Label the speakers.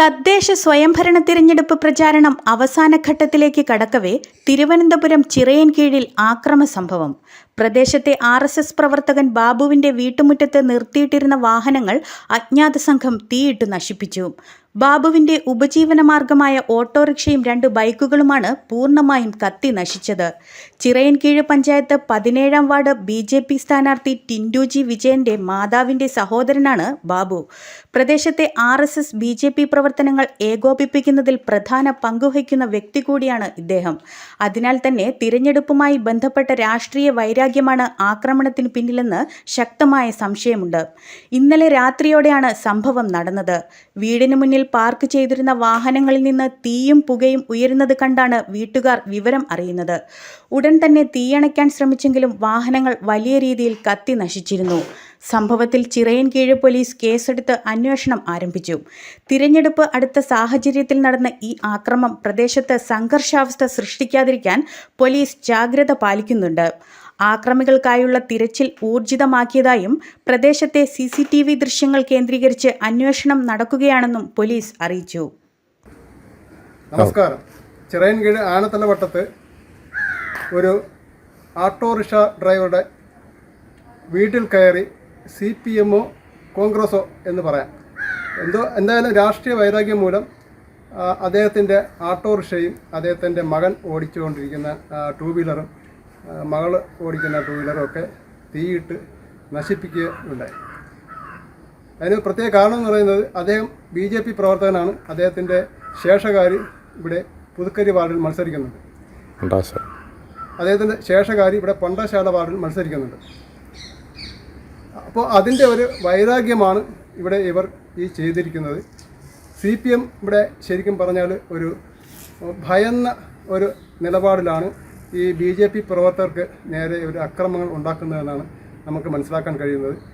Speaker 1: തദ്ദേശ സ്വയംഭരണ തിരഞ്ഞെടുപ്പ് പ്രചാരണം അവസാന ഘട്ടത്തിലേക്ക് കടക്കവേ തിരുവനന്തപുരം ചിറയൻ കീഴിൽ ആക്രമ സംഭവം പ്രദേശത്തെ ആർ എസ് എസ് പ്രവർത്തകൻ ബാബുവിന്റെ വീട്ടുമുറ്റത്ത് നിർത്തിയിട്ടിരുന്ന വാഹനങ്ങൾ അജ്ഞാത സംഘം തീയിട്ട് നശിപ്പിച്ചു. ബാബുവിന്റെ ഉപജീവനമാർഗമായ ഓട്ടോറിക്ഷയും രണ്ട് ബൈക്കുകളുമാണ് പൂർണമായും കത്തി നശിച്ചത്. ചിറയൻകീഴ് പഞ്ചായത്ത് പതിനേഴാം വാർഡ് ബി ജെ പി സ്ഥാനാർത്ഥി ടിൻഡുജി വിജയന്റെ മാതാവിന്റെ സഹോദരനാണ് ബാബു. പ്രദേശത്തെ R S S B J P പ്രവർത്തനങ്ങൾ ഏകോപിപ്പിക്കുന്നതിൽ പ്രധാന പങ്കുവഹിക്കുന്ന വ്യക്തി കൂടിയാണ് ഇദ്ദേഹം. അതിനാൽ തന്നെ തിരഞ്ഞെടുപ്പുമായി ബന്ധപ്പെട്ട രാഷ്ട്രീയ വൈരാഗ്യമാണ് ആക്രമണത്തിന് പിന്നിലെന്ന് ശക്തമായ സംശയമുണ്ട്. ഇന്നലെ രാത്രിയോടെയാണ് സംഭവം നടന്നത്. വീടിന് മുന്നിൽ പാർക്ക് ചെയ്തിരുന്ന വാഹനങ്ങളിൽ നിന്ന് തീയും പുകയും ഉയരുന്നത് കണ്ടാണ് വീട്ടുകാർ വിവരം അറിയുന്നത്. ഉടൻ തന്നെ തീയണയ്ക്കാൻ ശ്രമിച്ചെങ്കിലും വാഹനങ്ങൾ വലിയ രീതിയിൽ കത്തി നശിച്ചിരുന്നു. സംഭവത്തിൽ ചിറയൻകീഴ് പോലീസ് കേസെടുത്ത് അന്വേഷണം ആരംഭിച്ചു. തിരഞ്ഞെടുപ്പ് അടുത്ത സാഹചര്യത്തിൽ നടന്ന ഈ ആക്രമം പ്രദേശത്ത് സംഘർഷാവസ്ഥ സൃഷ്ടിക്കാതിരിക്കാൻ പോലീസ് ജാഗ്രത പാലിക്കുന്നുണ്ട്. ആക്രമികൾക്കായുള്ള തിരച്ചിൽ ഊർജിതമാക്കിയതായും പ്രദേശത്തെ സി സി ടി വി ദൃശ്യങ്ങൾ കേന്ദ്രീകരിച്ച് അന്വേഷണം നടക്കുകയാണെന്നും പോലീസ് അറിയിച്ചു.
Speaker 2: നമസ്കാരം. ചിറയൻകീഴ് ആനത്തലവട്ടത്ത് ഒരു ഓട്ടോറിക്ഷ ഡ്രൈവറുടെ വീട്ടിൽ കയറി സി പി എമ്മോ കോൺഗ്രസോ എന്ന് പറയാം. എന്തോ എന്തായാലും രാഷ്ട്രീയ വൈരാഗ്യം മൂലം അദ്ദേഹത്തിന്റെ ഓട്ടോറിക്ഷയും അദ്ദേഹത്തിന്റെ മകൻ ഓടിച്ചുകൊണ്ടിരിക്കുന്ന ടു വീലറും മകൾ ഓടിക്കുന്ന ടൂ വീലറും ഒക്കെ തീയിട്ട് നശിപ്പിക്കുകയുണ്ടായി അതിന് പ്രത്യേക കാരണം എന്ന് പറയുന്നത് അദ്ദേഹം ബി ജെ പി പ്രവർത്തകനാണ്. അദ്ദേഹത്തിന്റെ ശേഷകാരി ഇവിടെ പുതുക്കരി വാർഡിൽ മത്സരിക്കുന്നുണ്ട്. അദ്ദേഹത്തിന്റെ ശേഷകാരി ഇവിടെ പണ്ടശാല വാർഡിൽ മത്സരിക്കുന്നുണ്ട്. അപ്പോൾ അതിന്റെ ഒരു വൈരാഗ്യമാണ് ഇവിടെ ഇവർ ഈ ചെയ്തിരിക്കുന്നത്. സി പി എം ഇവിടെ ശരിക്കും പറഞ്ഞാൽ ഒരു ഭയന്ന ഒരു നിലപാടിലാണ് ഈ ബി ജെ പി പ്രവർത്തകർക്ക് നേരെ ഒരു അക്രമങ്ങൾ ഉണ്ടാക്കുന്നതെന്നാണ് നമുക്ക് മനസ്സിലാക്കാൻ കഴിയുന്നത്.